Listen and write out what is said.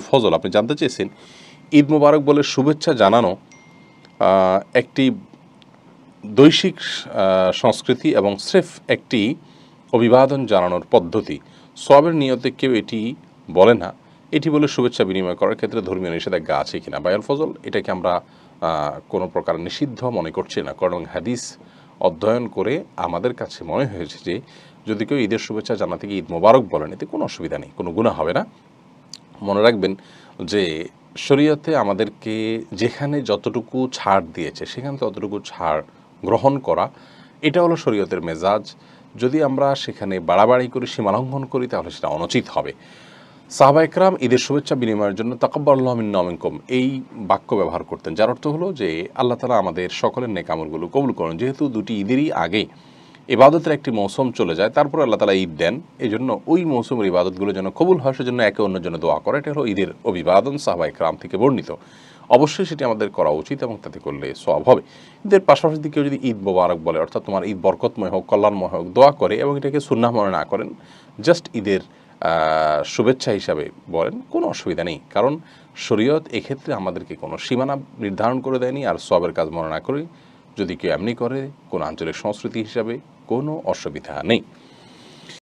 বায়ুল ফজল, আপনি জানতে চেয়েছেন, ঈদ মোবারক বলে শুভেচ্ছা জানানো একটি দৈশিক সংস্কৃতি এবং স্রেফ একটি অভিবাদন জানানোর পদ্ধতি। সবের নিয়তে কেউ এটি বলে না। এটি বলে শুভেচ্ছা বিনিময় করার ক্ষেত্রে ধর্মীয় নিষেধাজ্ঞা আছে কিনা? বায়াল ফজল, এটাকে আমরা কোনো প্রকার নিষিদ্ধ মনে করছি না। কারণ হাদিস অধ্যয়ন করে আমাদের কাছে মনে হয়েছে যে, যদি কেউ ঈদের শুভেচ্ছা জানাতে গিয়ে ঈদ মোবারক বলেন, এতে কোনো অসুবিধা নেই, কোনো গুণা হবে না। মনে রাখবেন যে শরীয়তে আমাদেরকে যেখানে যতটুকু ছাড় দিয়েছে, সেখানে ততটুকু ছাড় গ্রহণ করা, এটা হলো শরীয়তের মেজাজ। যদি আমরা সেখানে বাড়াবাড়ি করি, সীমালঙ্ঘন করি, তাহলে সেটা অনুচিত হবে। সাহাবা একরাম ঈদের শুভেচ্ছা বিনিময়ের জন্য তাকব্বাল্লাহ মিন্নামিনকম এই বাক্য ব্যবহার করতেন। যার অর্থ হলো যে আল্লাহ তালা আমাদের সকলের নেকামলগুলো কবুল করেন। যেহেতু দুটি ঈদেরই আগে ইবাদতের একটি মৌসুম চলে যায়, তারপর আল্লাহ তালা ঈদ দেন। এই জন্য ওই মৌসুমের ইবাদতগুলো যেন কবুল হয়, সেজন্য একে অন্যের জন্য দোয়া করে। এটা হলো ঈদের অভিবাদন সাহবা ক্রাম থেকে বর্ণিত। অবশ্যই সেটি আমাদের করা উচিত এবং তাতে করলে সব হবে। ঈদের পাশাপাশি কেউ যদি ঈদ মোবারক বলে, অর্থাৎ তোমার ঈদ বরকতময় হোক, কল্যাণময় হোক, দোয়া করে এবং এটাকে সুন্নাহ মনে না করেন, জাস্ট ঈদের শুভেচ্ছা হিসাবে বলেন, কোনো অসুবিধা নেই। কারণ শরীয়ত এক্ষেত্রে আমাদেরকে কোনো সীমানা নির্ধারণ করে দেয়নি, আর সবের কাজ মনে না করে যদি কেউ এমনি করে কোনো আঞ্চলিক সংস্কৃতি হিসাবে কোনো অসুবিধা নেই।